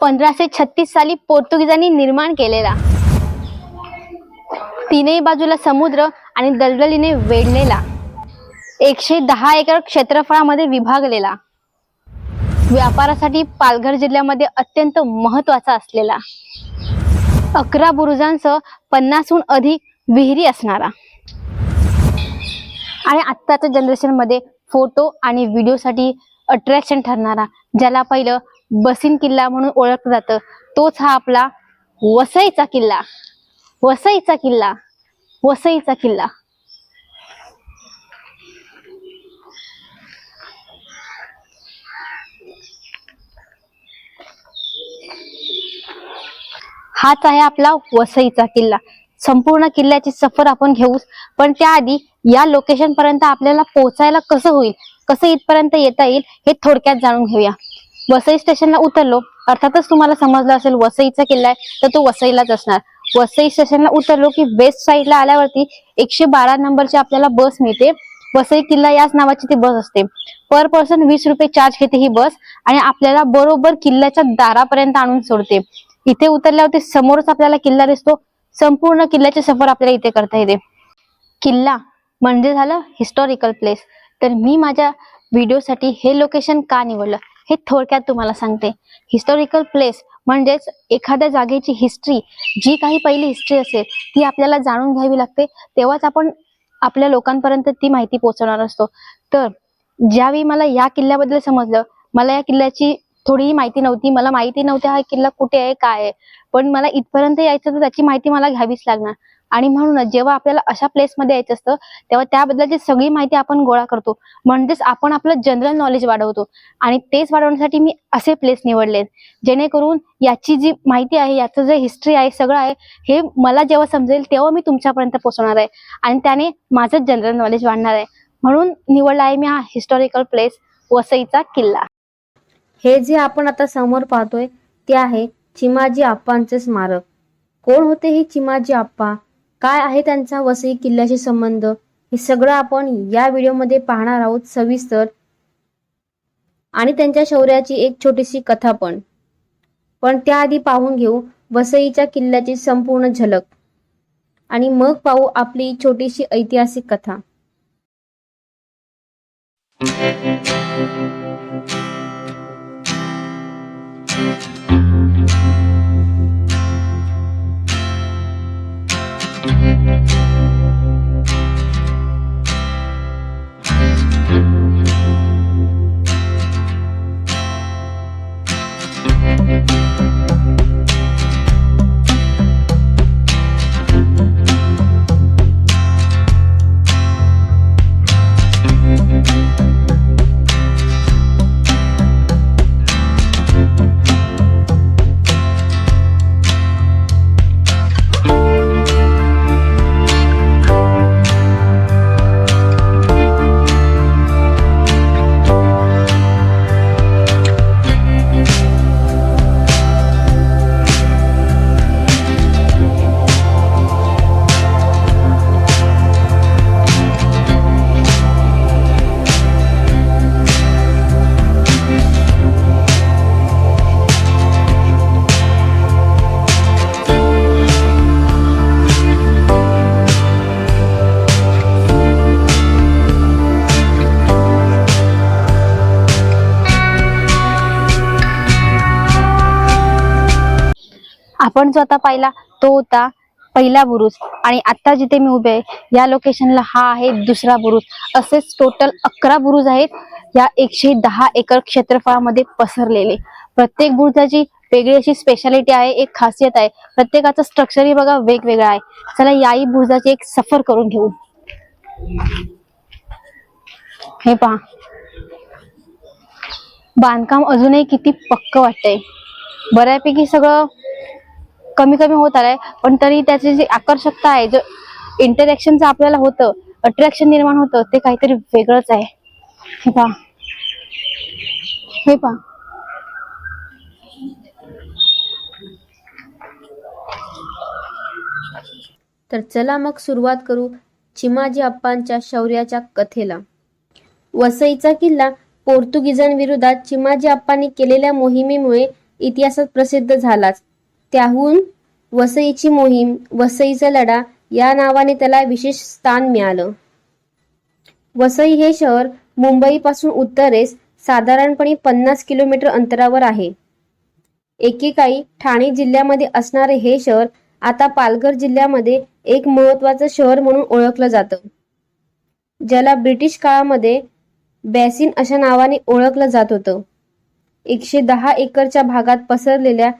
पंधराशे छत्तीस साली पोर्तुगीजांनी निर्माण केलेला. तीनही बाजूला समुद्र आणि दलदलीने वेढलेला. एकशे दहा एकर क्षेत्रफळामध्ये विभागलेला. व्यापारासाठी पालघर जिल्ह्यामध्ये अत्यंत महत्त्वाचा असलेला. अकरा बुरुजांसह पन्नासहून अधिक विहिरी असणारा. आणि आत्ताच्या जनरेशनमध्ये फोटो आणि व्हिडिओसाठी अट्रॅक्शन ठरणारा ज्याला पहिलं बसीन किल्ला म्हणून ओळखलं जातं. तोच हा आपला वसईचा किल्ला. वसईचा किल्ला. वसईचा किल्ला. हाच आहे आपला वसईचा किल्ला. संपूर्ण किल्ल्याची सफर आपण घेऊ पण त्याआधी या लोकेशन पर्यंत आपल्याला पोहोचायला कसं होईल? कसं इथपर्यंत येता येईल हे थोडक्यात जाणून घेऊया. वसई स्टेशनला उतरलो. अर्थातच तुम्हाला समजलं असेल वसईचा किल्ला आहे तर तो वसईलाच असणार. वसई स्टेशनला उतरलो की वेस्ट साईडला आल्यावरती एकशे बारा नंबरची आपल्याला बस मिळते. वसई किल्ला याच नावाची ती बस असते. पर पर्सन वीस रुपये चार्ज घेते ही बस आणि आपल्याला बरोबर किल्ल्याच्या दारापर्यंत आणून सोडते. इथे उतरल्यावरती समोरच आपल्याला किल्ला दिसतो. संपूर्ण किल्ल्याची सफर आपल्याला इथे करता येते. किल्ला म्हणजे झालं हिस्टॉरिकल प्लेस तर मी माझ्या व्हिडिओसाठी हे लोकेशन का निवडलं? हे थोडक्यात तुम्हाला सांगते. हिस्टॉरिकल प्लेस म्हणजेच एखाद्या जागेची हिस्ट्री जी काही पहिली हिस्ट्री असेल ती आपल्याला जाणून घ्यावी लागते. तेव्हाच आपण आपल्या लोकांपर्यंत ती माहिती पोहोचवणार असतो. तर ज्यावेळी मला या किल्ल्याबद्दल समजलं मला या किल्ल्याची थोडीही माहिती नव्हती मला माहिती नव्हती हा किल्ला कुठे आहे काय आहे. पण मला इथपर्यंत यायचं तर त्याची माहिती मला घ्यावीच लागणार. आणि म्हणूनच जेव्हा आपल्याला अशा प्लेसमध्ये यायचं असतं तेव्हा त्याबद्दलची सगळी माहिती आपण गोळा करतो. म्हणजेच आपण आपलं जनरल नॉलेज वाढवतो. आणि तेच वाढवण्यासाठी मी असे प्लेस निवडले जेणेकरून याची जी माहिती आहे याचं जे हिस्ट्री आहे सगळं आहे हे मला जेव्हा समजेल तेव्हा मी तुमच्यापर्यंत पोहोचवणार आहे. आणि त्याने माझं जनरल नॉलेज वाढणार आहे. म्हणून निवडला आहे मी हा हिस्टॉरिकल प्लेस वसईचा किल्ला. हे जे आपण आता समोर पाहतोय ते आहे चिमाजी आप्पांचे स्मारक. कोण होते हे चिमाजी आप्पा? काय आहे त्यांचा वसई किल्ल्याशी संबंध? हे सगळं आपण या व्हिडिओमध्ये पाहणार आहोत सविस्तर. आणि त्यांच्या शौर्याची एक छोटीशी कथा पण. पण त्याआधी पाहून घेऊ वसईच्या किल्ल्याची संपूर्ण झलक. आणि मग पाहू आपली छोटीशी ऐतिहासिक कथा. आपण जो आता पाहिला तो होता पहिला बुरुज. आणि आता जिथे मी उभे आहे या लोकेशनला हा आहे दुसरा बुरुज. असेच टोटल अकरा बुरुज आहेत या एकशे दहा एकर क्षेत्रफळामध्ये पसरलेले. प्रत्येक बुरुजाची वेगळी अशी स्पेशालिटी आहे एक खासियत आहे. प्रत्येकाचं स्ट्रक्चरही बघा वेगवेगळा आहे. चला याही बुरुजाची एक सफर करून घेऊ. हे पहा. बांधकाम अजूनही किती पक्क वाटतंय. बऱ्यापैकी सगळं कमी कमी होत आलाय. पण तरी त्याची जी आकर्षकता आहे जो इंटरॅक्शनचं आपल्याला होतं अट्रॅक्शन निर्माण होतं ते काहीतरी वेगळंच आहे. हे पहा. हे पहा. तर चला मग सुरुवात करू चिमाजी अप्पांच्या शौर्याच्या कथेला. वसईचा किल्ला पोर्तुगीजांविरोधात चिमाजी अप्पांनी केलेल्या मोहिमेमुळे इतिहासात प्रसिद्ध झालाच. त्याहून वसईची मोहीम वसईचा लढा या नावाने त्याला विशेष स्थान मिळालं. वसई हे शहर मुंबईपासून उत्तरेस साधारणपणे पन्नास किलोमीटर अंतरावर आहे. एकेकाळी ठाणे जिल्ह्यामध्ये असणारे हे शहर आता पालघर जिल्ह्यामध्ये एक महत्वाचं शहर म्हणून ओळखलं जातं. ज्याला ब्रिटिश काळामध्ये बॅसिन अशा नावाने ओळखलं जात होतं. एकशे दहा एकरच्या भागात पसरलेल्या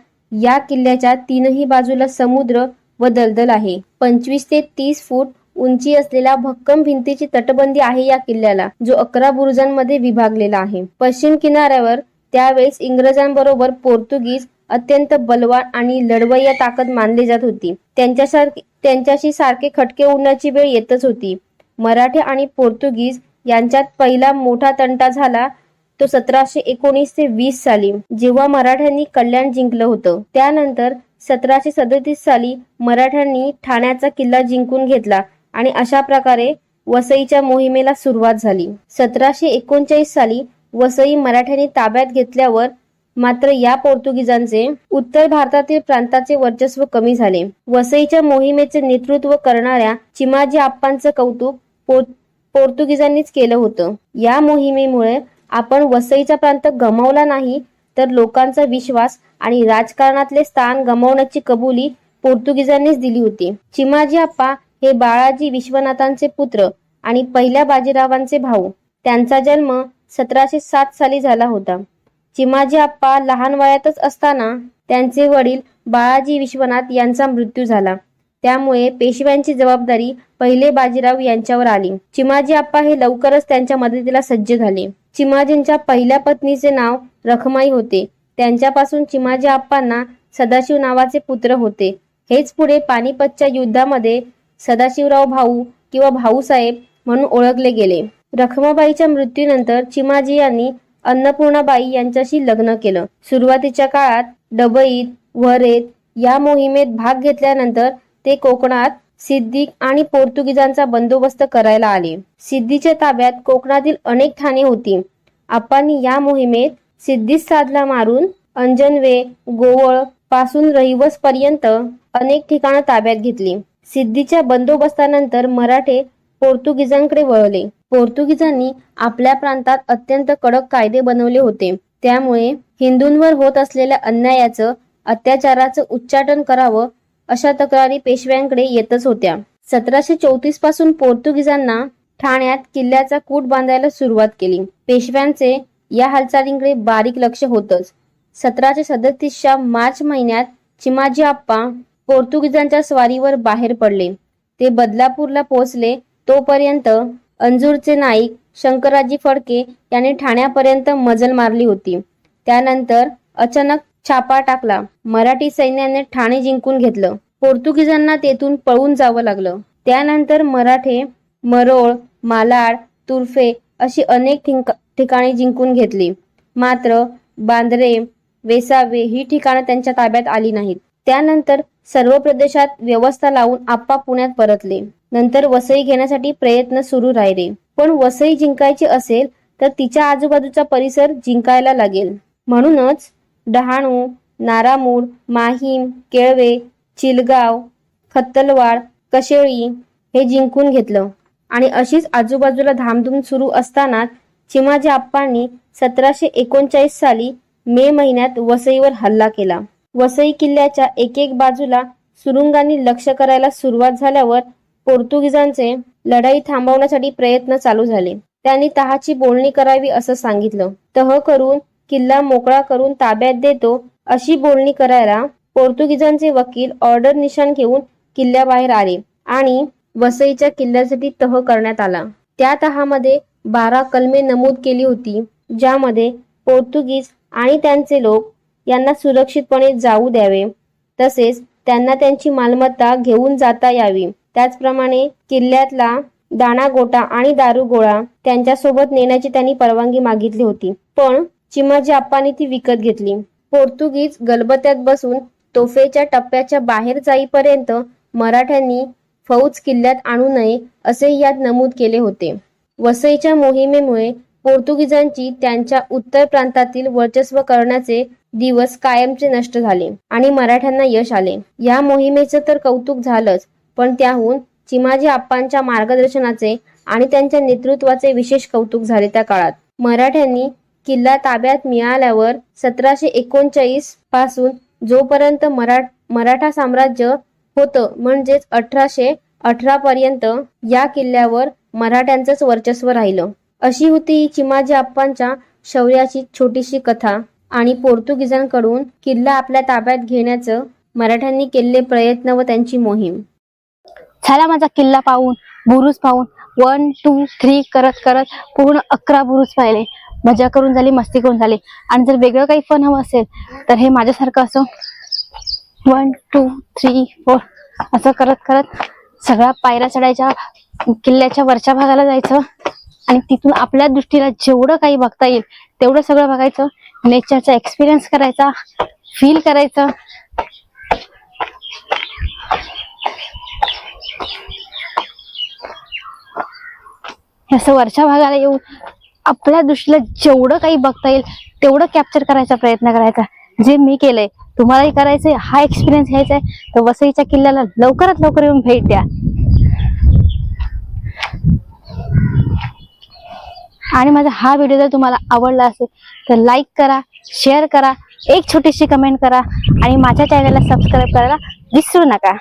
या किल्ल्याच्या तीनही बाजूला समुद्र व दलदल आहे. पंचवीस ते तीस फूट उंची असलेल्या भक्कम भिंतीची तटबंदी आहे या किल्ल्याला जो अकरा बुरुजांमध्ये विभागलेला आहे. पश्चिम किनाऱ्यावर त्यावेळेस इंग्रजांबरोबर पोर्तुगीज अत्यंत बलवान आणि लढवय्या ताकद मानली जात होती. त्यांच्यासारखे त्यांच्याशी सारखे खटके उडण्याची वेळ येतच होती. मराठे आणि पोर्तुगीज यांच्यात पहिला मोठा तंटा झाला तो सतराशे एकोणीस ते वीस साली जेव्हा मराठ्यांनी कल्याण जिंकलं होतं. त्यानंतर सतराशे सदतीस साली मराठ्यांनी ठाण्याचा किल्ला जिंकून घेतला आणि अशा प्रकारे वसईच्या मोहिमेला सुरुवात झाली. सतराशे एकोणचाळीस साली वसई मराठ्यांनी ताब्यात घेतल्यावर मात्र या पोर्तुगीजांचे उत्तर भारतातील प्रांताचे वर्चस्व कमी झाले. वसईच्या मोहिमेचे नेतृत्व करणाऱ्या चिमाजी आप्पांचं कौतुक पोर्तुगीजांनीच केलं होतं. या मोहिमेमुळे आपण वसईचा प्रांत गमावला नाही तर लोकांचा विश्वास आणि राजकारणातले स्थान गमावण्याची कबुली पोर्तुगीजांनीच दिली होती. चिमाजी आप्पा हे बाळाजी विश्वनाथांचे पुत्र आणि पहिल्या बाजीरावांचे भाऊ. त्यांचा जन्म सतराशे सात साली झाला होता. चिमाजी आप्पा लहान वयातच असताना त्यांचे वडील बाळाजी विश्वनाथ यांचा मृत्यू झाला. त्यामुळे पेशव्यांची जबाबदारी पहिले बाजीराव यांच्यावर आली. चिमाजी आप्पा हे लवकरच त्यांच्या मदतीला सज्ज झाले. चिमाजींच्या पहिल्या पत्नीचे नाव रखमाई होते. त्यांच्यापासून चिमाजी आप्पांना सदाशिव नावाचे पुत्र होते. हेच पुढे पानिपतच्या युद्धामध्ये सदाशिवराव भाऊ किंवा भाऊसाहेब म्हणून ओळखले गेले. रखमाबाईच्या मृत्यूनंतर चिमाजी यांनी अन्नपूर्णाबाई यांच्याशी लग्न केलं. सुरुवातीच्या काळात डबईत वरेत या मोहिमेत भाग घेतल्यानंतर ते कोकणात सिद्दीक आणि पोर्तुगीजांचा बंदोबस्त करायला आले. सिद्धीच्या ताब्यात कोकणातील अनेक ठाणे होती. आपांनी या मोहिमेत सिद्धीस साधला मारून अंजनवे गोवळपासून रहिवस पर्यंत अनेक ठिकाणं ताब्यात घेतली. सिद्धीच्या बंदोबस्तानंतर मराठे पोर्तुगीजांकडे वळले. पोर्तुगीजांनी आपल्या प्रांतात अत्यंत कडक कायदे बनवले होते. त्यामुळे हिंदूंवर होत असलेल्या अन्यायाचं अत्याचाराचं उच्चाटन करावं अशा तक्रारी पेशव्यांकडे येतच होत्या. सतराशे चौतीसपासून पोर्तुगीजांना ठाण्यात किल्ल्याचा कूट बांधायला सुरुवात केली. पेशव्यांचे या हालचालींकडे बारीक लक्ष होतच. सतराशे सदतीसच्या मार्च महिन्यात चिमाजी आप्पा पोर्तुगीजांच्या स्वारीवर बाहेर पडले. ते बदलापूरला पोहोचले तोपर्यंत अंजूरचे नाईक शंकरराजी फडके यांनी ठाण्यापर्यंत मजल मारली होती. त्यानंतर अचानक छापा टाकला. मराठी सैन्याने ठाणे जिंकून घेतलं. पोर्तुगीजांना तेथून पळून जावं लागलं. त्यानंतर मराठे मरोळ मालाड तुर्फे अशी अनेक ठिकाणी ठिकाणे जिंकून घेतली. मात्र बांद्रे वेसावे ही ठिकाणं त्यांच्या ताब्यात आली नाहीत. त्यानंतर सर्व प्रदेशात व्यवस्था लावून आप्पा पुण्यात परतले. नंतर वसई घेण्यासाठी प्रयत्न सुरू राहिले. पण वसई जिंकायची असेल तर तिच्या आजूबाजूचा परिसर जिंकायला लागेल. म्हणूनच डहाणू नारामूळ माहीम केळवे चिलगाव खत्तलवाड कशेळी हे जिंकून घेतलं. आणि अशीच आजूबाजूला धामधूम सुरू असतानाच चिमाजी आप्पांनी सतराशे एकोणचाळीस साली मे महिन्यात वसईवर हल्ला केला. वसई किल्ल्याच्या एक एक बाजूला सुरुंगांनी लक्ष करायला सुरुवात झाल्यावर पोर्तुगीजांचे लढाई थांबवण्यासाठी प्रयत्न चालू झाले. त्यांनी तहाची बोलणी करावी असं सांगितलं. तह करून किल्ला मोकळा करून ताब्यात देतो अशी बोलणी करायला पोर्तुगीजांचे वकील ऑर्डर निशाण घेऊन किल्ल्याबाहेर आले आणि वसईच्या किल्ल्यासाठी तह करण्यात आला. त्या तहामध्ये बारा कलमे नमूद केली होती ज्यामध्ये पोर्तुगीज आणि त्यांचे लोक यांना सुरक्षितपणे जाऊ द्यावे तसेच त्यांना त्यांची मालमत्ता घेऊन जाता यावी. त्याचप्रमाणे किल्ल्यातला दाणा गोटा आणि दारू गोळा त्यांच्यासोबत नेण्याची त्यांनी परवानगी मागितली होती. पण चिमाजी आप्पांनी ती विकत घेतली. पोर्तुगीज गलबत्यात बसून तोफेच्या टप्प्याच्या बाहेर जाईपर्यंत मराठ्यांनी फौज किल्ल्यात आणू नये असे यात नमूद केले होते. वसईच्या मोहिमेमुळे पोर्तुगीजांची त्यांच्या उत्तर प्रांतातील वर्चस्व करण्याचे दिवस कायमचे नष्ट झाले आणि मराठ्यांना यश आले. या मोहिमेचं तर कौतुक झालंच पण त्याहून चिमाजी आप्पांच्या मार्गदर्शनाचे आणि त्यांच्या नेतृत्वाचे विशेष कौतुक झाले त्या काळात. मराठ्यांनी किल्ला ताब्यात मिळाल्यावर सतराशे एकोणचाळीसपासून जोपर्यंत मराठा साम्राज्य होतं म्हणजेच अठराशे अठरा पर्यंत या किल्ल्यावर मराठ्यांचंच वर्चस्व राहिलं. अशी होती ही चिमाजी आप्पांच्या शौर्याची छोटीशी कथा आणि पोर्तुगीजांकडून किल्ला आपल्या ताब्यात घेण्याचं मराठ्यांनी केलेले प्रयत्न व त्यांची मोहीम. झाला माझा किल्ला पाहून बुरुज पाहून. वन टू थ्री करत करत पूर्ण अकरा बुरुज पाहिले. मजा करून झाली मस्ती करून झाली. आणि जर वेगळं काही फन हवं असेल तर हे माझ्यासारखं असो. वन टू थ्री फोर असं करत करत सगळ्या पायऱ्या चढायच्या किल्ल्याच्या वरच्या भागाला जायचं. आणि तिथून आपल्या दृष्टीला जेवढं काही बघता येईल तेवढं सगळं बघायचं. नेचरचा एक्सपिरियन्स करायचा फील करायचं. असं वरच्या भागाला येऊन आपल्या दृष्टीला जेवढं काही बघता येईल तेवढं कॅप्चर करायचा प्रयत्न करायचा. जे मी केलंय तुम्हालाही करायचंय हा एक्सपिरियन्स घ्यायचा आहे तर वसईच्या किल्ल्याला लवकरात लवकर येऊन भेट द्या. आणि माझा हा व्हिडिओ जर तुम्हाला आवडला असेल तर लाईक करा शेअर करा एक छोटीशी कमेंट करा आणि माझ्या चॅनलला सबस्क्राईब करायला विसरू नका.